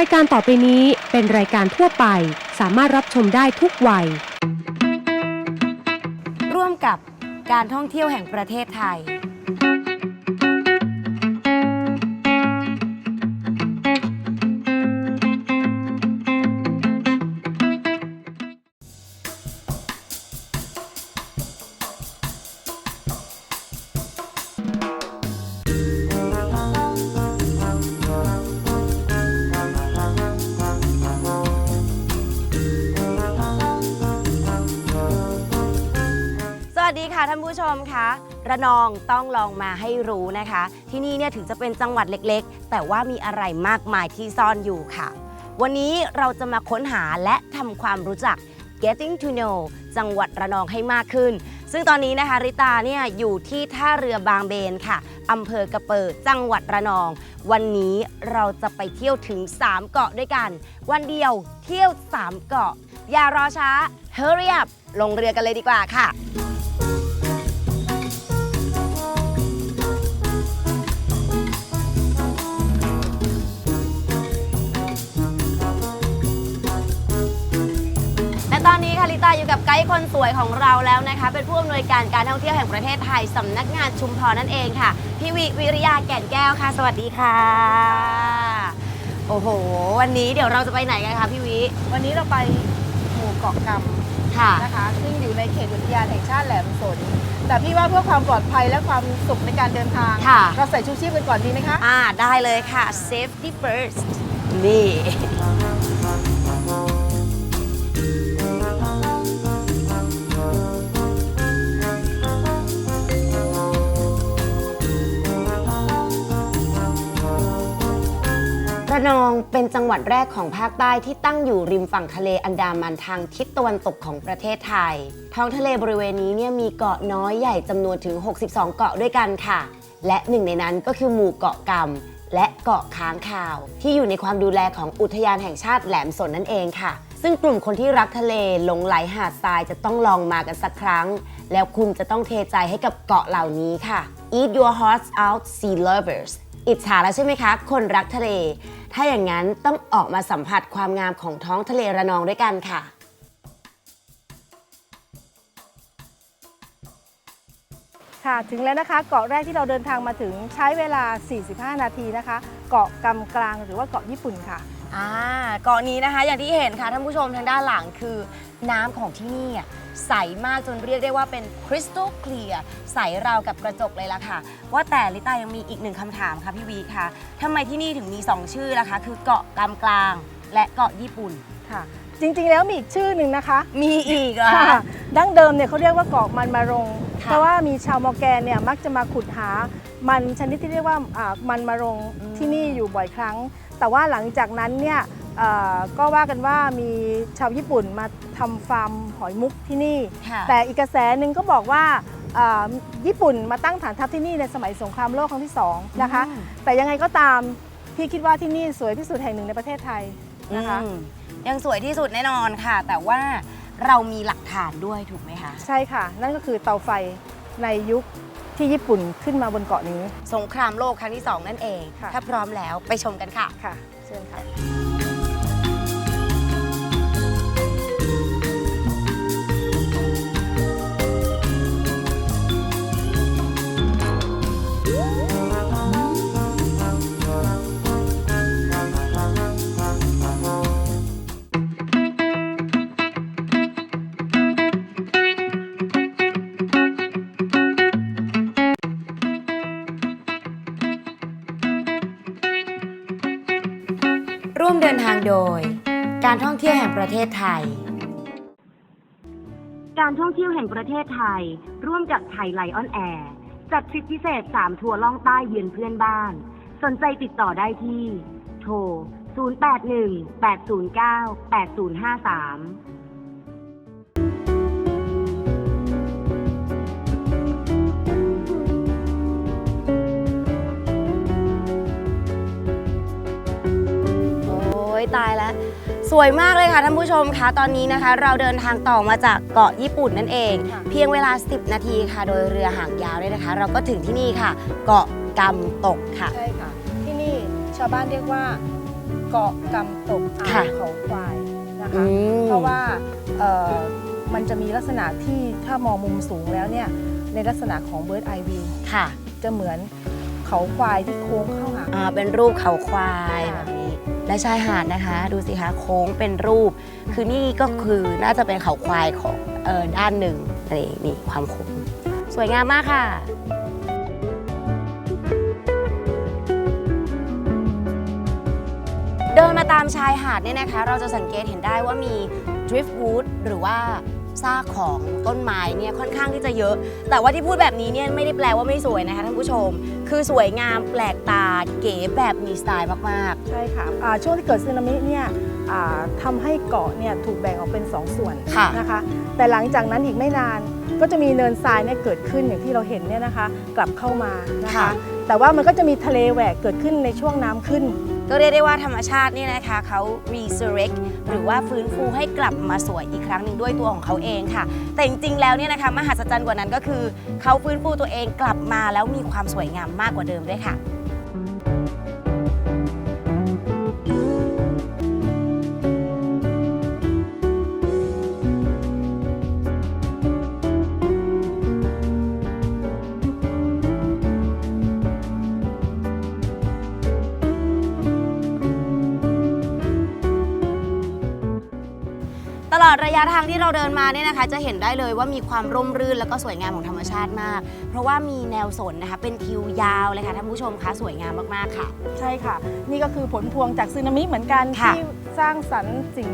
ายการต่อไปนี้เป็นรายการทั่วไป สามารถรับชมได้ทุกวัย ร่วมกับการท่องเที่ยวแห่งประเทศไทย ผู้ชมคะระนองต้องลองมาให้รู้นะคะ ที่นี่เนี่ยถึงจะเป็นจังหวัดเล็กๆ แต่ว่ามีอะไรมากมายที่ซ่อนอยู่ค่ะ วันนี้เราจะมาค้นหาและทำความรู้จัก getting to know จังหวัดระนองให้มากขึ้น ซึ่งตอนนี้นะคะริตาเนี่ยอยู่ที่ท่าเรือบางเบนค่ะอำเภอกระเปิดจังหวัดระนอง วันนี้เราจะไปเที่ยวถึง 3 เกาะด้วยกัน วันเดียวเที่ยว 3 เกาะ อย่ารอช้า hurry up ลงเรือกันเลยดีกว่าค่ะและ ตอนนี้ค่ะลิตาอยู่กับไกด์คนสวยของเราแล้วนะคะ เป็นผู้อำนวยการการท่องเที่ยวแห่งประเทศไทยสำนักงานชุมพรนั่นเองค่ะ พี่วิวิริยาแก่นแก้วค่ะ สวัสดีค่ะ โอ้โห วันนี้เดี๋ยวเราจะไปไหนกันคะพี่วิวันนี้เราไปหมู่เกาะกค่ะำนะคะ ซึ่งอยู่ในเขตอุทยานแห่งชาติแหลมสน แต่พี่ว่าเพื่อความปลอดภัยและความสุขในการเดินทาง ค่ะ เราใส่ชูชีพกันก่อนดีไหมคะ อ่าได้เลยค่ะ safety first นี่ ระนองเป็นจังหวัดแรกของภาคใต้ที่ตั้งอยู่ริมฝั่งทะเลอันดามันทางทิศตะวันตกของประเทศไทย ท้องทะเลบริเวณนี้เนี่ยมีเกาะน้อยใหญ่จำนวนถึง 62 เกาะด้วยกันค่ะ และหนึ่งในนั้นก็คือหมู่เกาะกำและเกาะค้างคาว ที่อยู่ในความดูแลของอุทยานแห่งชาติแหลมสนนั่นเองค่ะ ซึ่งกลุ่มคนที่รักทะเลหลงไหลหาดทรายจะต้องลองมากันสักครั้ง แล้วคุณจะต้องเทใจให้กับเกาะเหล่านี้ค่ะ Eat your hearts out sea lovers อิจฉาแล้วใช่ไหมคะ คนรักทะเล ถ้าอย่างนั้นต้องออกมาสัมผัสความงามของท้องทะเลระนองด้วยกันค่ะ ค่ะ ถึงแล้วนะคะ เกาะแรกที่เราเดินทางมาถึงใช้เวลา 45 นาทีนะคะ เกาะกำกลางหรือว่าเกาะญี่ปุ่นค่ะ อ่าเกาะนี้นะคะ อย่างที่เห็นค่ะท่านผู้ชมทางด้านหลังคือน้ำของที่นี่อะใสมากจนเรียกได้ว่าเป็นคริสตัลเคลียร์ใสราวกับกระจกเลยล่ะค่ะ ว่าแต่ลิตายังมีอีกหนึ่งคำถามค่ะพี่วีค่ะทำไมที่นี่ถึงมี 2 ชื่อล่ะคะ คือเกาะกำกลาง และเกาะญี่ปุ่น ค่ะ จริงๆแล้วมีอีกชื่อหนึ่งนะคะมีอีกเหรอ ค่ะคะดั้งเดิมเนี่ยเขาเรียกว่าเกาะมันมารง ค่ะเพราะว่ามีชาวมอร์แกนเนี่ยมักจะมาขุดหา มันชนิดที่เรียกว่าอ่ามันมารงอืม ที่นี่อยู่บ่อยครั้ง แต่ว่าหลังจากนั้นเนี่ยเอ่อก็ว่ากันว่ามีชาวญี่ปุ่นมาทำฟาร์มหอยมุกที่นี่ค่ะแต่อีกกระแสหนึ่งก็บอกว่าอ่าญี่ปุ่นมาตั้งฐานทัพที่นี่ในสมัยสงครามโลกครั้งที่สองนะคะอืมแต่ยังไงก็ตามพี่คิดว่าที่นี่สวยที่สุดแห่งหนึ่งในประเทศไทยนะคะอืมยังสวยที่สุดแน่นอนค่ะ แต่ว่าเรามีหลักฐานด้วยถูกไหมคะ ใช่ค่ะ นั่นก็คือเตาไฟในยุค ที่ญี่ปุ่นขึ้นมาบนเกาะนี้ สงครามโลกครั้งที่ 2 นั่นเอง ค่ะ ถ้าพร้อมแล้วไปชมกันค่ะ ค่ะ เชิญค่ะ วมเดินทางโดย การท่องเที่ยวแห่งประเทศไทย การท่องเที่ยวแห่งประเทศไทย ร่วมกับไทยไลออนแอร์ จัดทริปพิเศษ 3 ทัวร์ล่องใต้เยือนเพื่อนบ้าน สนใจติดต่อได้ที่ โทร 081 809 8053 สวยมากเลยค่ะท่านผู้ชมคะตอนนี้นะคะ เราเดินทางต่อมาจากเกาะญี่ปุ่นนั่นเองค่ะเพียงเวลา 10 นาทีค่ะ โดยเรือหางยาวด้วยนะคะ เราก็ถึงที่นี่ค่ะ เกาะกำตกค่ะ ใช่ค่ะ ที่นี่ชาวบ้านเรียกว่า เกาะกำตกอ่าค่ะวเขาควายนะคะอืมเพราะว่าเอ่อมันจะมีลักษณะที่ถ้ามองมุมสูงแล้วเนี่ยในลักษณะของ bird eye view ค่ะจะเหมือนเขาควายที่โค้งเข้าหา อ่าเป็นรูปเขาควายค่ะแบบนี้ และชายหาดนะคะ ดูสิคะโค้งเป็นรูป คือนี่ก็คือน่าจะเป็นเขาควายของเออด้านหนึ่งนี่นี่ความโค้งสวยงามมากค่ะเดินมาตามชายหาดเนี่ยนะคะ เราจะสังเกตเห็นได้ว่ามี driftwood หรือว่า ซากของต้นไม้เนี่ยค่อนข้างที่จะเยอะ แต่ว่าที่พูดแบบนี้เนี่ยไม่ได้แปลว่าไม่สวยนะคะท่านผู้ชม คือสวยงามแปลกตาเก๋แบบมีสไตล์มากใช่ค่ะอ่าช่วงที่เกิดสึนามิเนี่ยอ่าทำให้เกาะเนี่ยถูกแบ่งออกเป็น 2 ส่วนค่ะ นะคะ แต่หลังจากนั้นอีกไม่นานก็จะมีเนินทรายเนี่ยเกิดขึ้นอย่างที่เราเห็นเนี่ยนะคะ กลับเข้ามานะคะ ค่ะ แต่ว่ามันก็จะมีทะเลแหวกเกิดขึ้นในช่วงน้ำขึ้นๆ ก็เรียกได้ว่าธรรมชาตินี่นะคะเขา resurrect หรือว่าฟื้นฟูให้กลับมาสวยอีกครั้งหนึ่งด้วยตัวของเขาเองค่ะ แต่จริงๆแล้วเนี่ยนะคะมหัศจรรย์กว่านั้นก็คือ เขาฟื้นฟูตัวเองกลับมาแล้วมีความสวยงามมากกว่าเดิมด้วยค่ะ ตลอดระยะทางที่เราเดินมาเนี่ยนะคะ จะเห็นได้เลยว่ามีความร่มรื่นแล้วก็สวยงามของธรรมชาติมาก เพราะว่ามีแนวสนนะคะ เป็นทิวยาวเลยค่ะท่านผู้ชมคะสวยงามมากๆค่ะ ใช่ค่ะ นี่ก็คือผลพวงจากสึนามิเหมือนกันค่ะ ที่สร้างสรรค์สิ่ง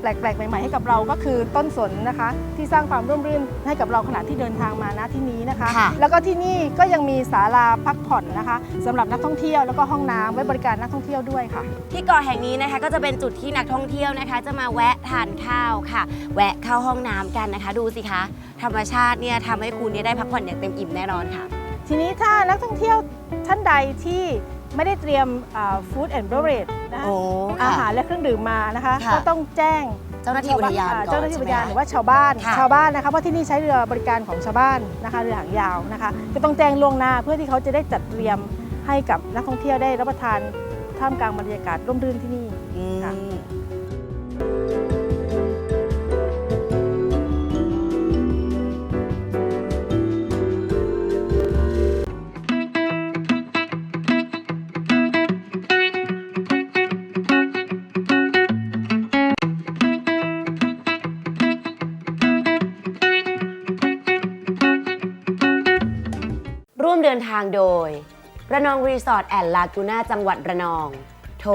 แปลกๆใหม่ๆให้กับเราก็คือต้นสนนะคะ ที่สร้างความร่มรื่นให้กับเราขณะที่เดินทางมาณที่นี้นะคะ ค่ะ แล้วก็ที่นี่ก็ยังมีศาลาพักผ่อนนะคะสำหรับนักท่องเที่ยวแล้วก็ห้องน้ำไว้บริการนักท่องเที่ยวด้วยค่ะ ที่เกาะแห่งนี้นะคะก็จะเป็นจุดที่นักท่องเที่ยวนะคะ จะมาแวะทานข้าวค่ะ แวะเข้าห้องน้ำกันนะคะ ดูสิคะธรรมชาติเนี่ยทำให้คุณเนี่ยได้พักผ่อนอย่างเต็มอิ่มแน่นอนค่ะ ทีนี้ถ้านักท่องเที่ยวท่านใดที่ ไม่ได้เตรียมฟู้ดแอนด์เบรเรจนะคะโอ้อาค่ะหารและเครื่องดื่มมานะคะค่ะ ก็ต้องแจ้งเจ้าหน้าที่อุทยานก่อนเจ้าหน้าที่อุทยานหใช่รือไหม ว่าชาวบ้านค่ะชาวบ้านนะคะเพราะที่นี่ใช้เรือบริการของชาวบ้านนะคะเรือหางยาวนะคะก็ต้องแจ้งล่วงหน้าเพื่อที่เขาจะได้จัดเตรียมให้กับนักท่องเที่ยวได้รับประทานท่ามกลางบรรยากาศร่มรื่นที่นี่ อืม นองรีสอร์ทแอนด์ลากูน่าจังหวัดระนอง โทร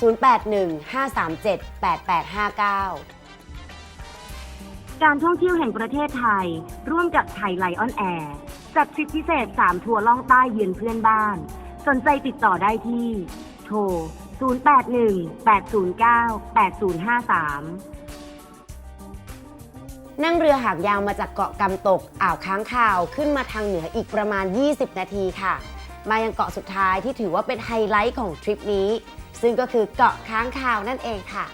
0815378859การท่องเที่ยวแห่งประเทศไทย ร่วมกับไทยไลออนแอร์จัดทริปพิเศษ 3 ทัวร์ล่องใต้เยือนเพื่อนบ้าน สนใจติดต่อได้ที่ โทร 0818098053 นั่งเรือหางยาวมาจากเกาะกำตก อ่าวค้างคาวขึ้นมาทางเหนืออีกประมาณ 20 นาทีค่ะ มายังเกาะสุดท้ายที่ถือว่าเป็นไฮไลท์ของทริปนี้ ซึ่งก็คือเกาะค้างคาวนั่นเองค่ะ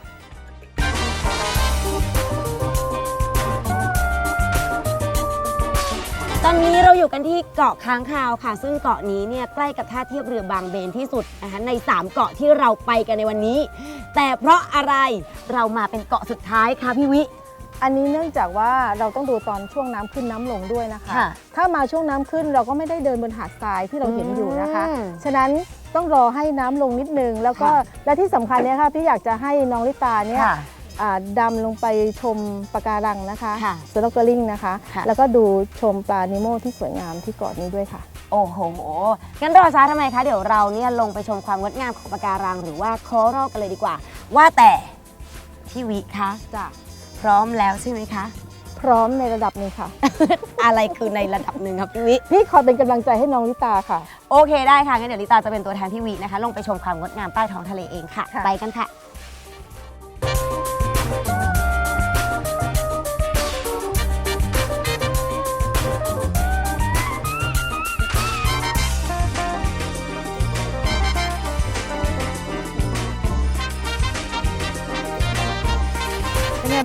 ตอนนี้เราอยู่กันที่เกาะค้างคาวค่ะ ซึ่งเกาะนี้เนี่ยใกล้กับท่าเทียบเรือบางเบนที่สุดนะคะใน 3 เกาะที่เราไปกันในวันนี้ แต่เพราะอะไรเรามาเป็นเกาะสุดท้ายคะพี่วิ อันนี้เนื่องจากว่าเราต้องดูตอนช่วงน้ำขึ้นน้ำลงด้วยนะคะ ค่ะถ้ามาช่วงน้ำขึ้นเราก็ไม่ได้เดินบนหาดทรายที่เราเห็นอยู่นะคะ อืมฉะนั้นต้องรอให้น้ำลงนิดนึง แล้วก็ค่ะ และที่สำคัญเนี่ยค่ะพี่อยากจะให้น้องลิตาเนี่ยค่ะ อ่าดำลงไปชมปะการังนะคะค่ะสโนว์เกอลิงนะคะ ค่ะ แล้วก็ดูชมปลานิโมที่สวยงามที่เกาะนี้ด้วยค่ะ โอ้โห งั้นรอช้าทำไมคะ เดี๋ยวเราเนี่ยลงไปชมความงดงามของปะการังหรือว่าคอรัลกันเลยดีกว่า ว่าแต่พี่วิคะจ้ะ พร้อมแล้วใช่ไหมคะ พร้อมในระดับหนึงค่ะ อะไรคือในระดับหนึ่งครับพี่วิ พี่คอยเป็นกำลังใจให้น้องลิตาค่ะ โอเคได้ค่ะงั้นเดี๋ยวลิตาจะเป็นตัวแทนพี่วินะคะ ลงไปชมความงดงามใต้ท้องทะเลเองค่ะ ค่ะ ไปกันค่ะ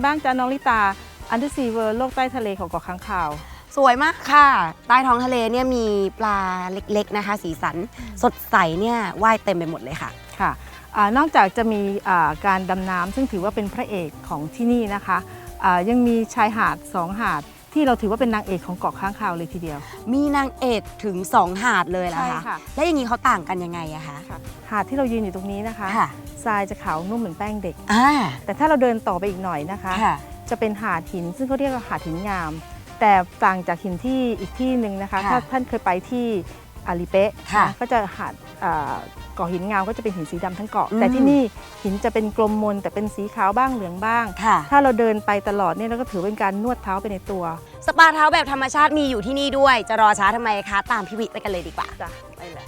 บ้างจ๊ะน้องลิตาอันเดอร์ซีเวิร์โลกใต้ทะเลของเกาะค้างคาว สวยมากค่ะ ใต้ท้องทะเลเนี่ยมีปลาเล็กๆนะคะ สีสันสดใสเนี่ยว่ายเต็มไปหมดเลยค่ะค่ะอานอกจากจะมีอ่าการดำน้ำซึ่งถือว่าเป็นพระเอกของที่นี่นะคะอ่ายังมีชายหาดสองหาด ที่เราถือว่าเป็นนางเอกของเกาะข้างคาวเลยทีเดียว มีนางเอกถึง 2 หาดเลยเหรอใช่คะค่ะ แล้วอย่างนี้เขาต่างกันยังไงอะคะหาดที่เรายืนอยู่ตรงนี้นะคะค่ะทรายจะขาวนุ่มเหมือนแป้งเด็ก อ่าแต่ถ้าเราเดินต่อไปอีกหน่อยนะคะ ค่ะจะเป็นหาดหินซึ่งเขาเรียกว่าหาดหินงาม แต่ต่างจากหินที่อีกที่หนึ่งนะคะ ค่ะถ้าท่านเคยไปที่อาลีเปะค่ะ นะก็จะหาดอ่า เกาะหินงามก็จะเป็นหินสีดำทั้งเกาะอืมแต่ที่นี่หินจะเป็นกลมมนแต่เป็นสีขาวบ้างเหลืองบ้างค่ะถ้าเราเดินไปตลอดเนี่ยเราก็ถือเป็นการนวดเท้าไปในตัว สปาเท้าแบบธรรมชาติมีอยู่ที่นี่ด้วย จะรอช้าทำไมคะ ตามพี่วิไปกันเลยดีกว่าจ้ะไปเลย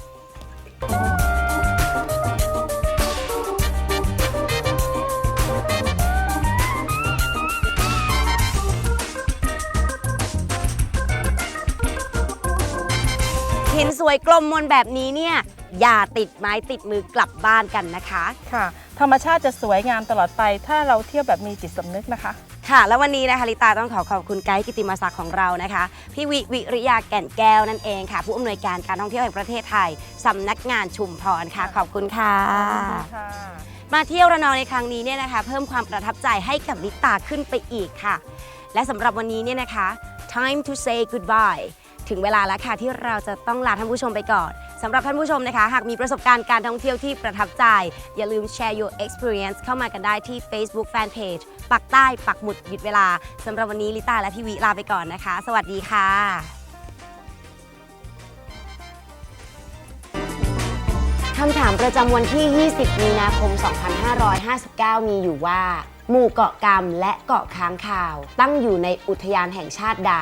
เห็นสวยกลมมนแบบนี้เนี่ย อย่าติดไม้ติดมือกลับบ้านกันนะคะ ค่ะ ธรรมชาติจะสวยงามตลอดไป ถ้าเราเที่ยวแบบมีจิตสำนึกนะคะ ค่ะ แล้ววันนี้นะคะลิตาต้องขอขอบคุณไกด์กิติมาศักดิ์ของเรานะคะ พี่วิวิริยาแก่นแก้วนั่นเองค่ะ ผู้อำนวยการการท่องเที่ยวแห่งประเทศไทยสำนักงานชุมพรค่ะ ขอบคุณค่ะมาเที่ยวระนองในครั้งนี้เนี่ยนะคะ เพิ่มความประทับใจให้กับลิตาขึ้นไปอีกค่ะ และสำหรับวันนี้เนี่ยนะคะ time to say goodbye ถึงเวลาแล้วค่ะที่เราจะต้องลาท่านผู้ชมไปก่อน สำหรับท่านผู้ชมนะคะ หากมีประสบการณ์การท่องเที่ยวที่ประทับใจ อย่าลืมแชร์ your experience เข้ามากันได้ที่ Facebook Fanpage ปักใต้ปักหมุดหยุดเวลาสำหรับวันนี้ลิตาและพี่วิลาไปก่อนนะคะ สวัสดีค่ะคำถามประจำวันที่ 20 มีนาคม 2559 มีอยู่ว่า หมู่เกาะกรรมและเกาะค้างคาว ตั้งอยู่ในอุทยานแห่งชาติใด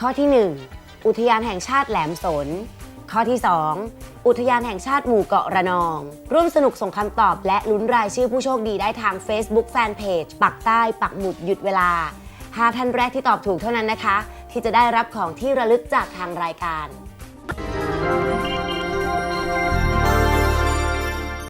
ข้อที่ 1 อุทยานแห่งชาติแหลมสน ข้อที่ 2 อุทยานแห่งชาติหมู่เกาะระนอง ร่วมสนุกส่งคำตอบและลุ้นรายชื่อผู้โชคดีได้ทาง Facebook Fanpage ปักใต้ปักหมุดหยุดเวลาหาท่านแรกที่ตอบถูกเท่านั้นนะคะ ที่จะได้รับของที่ระลึกจากทางรายการ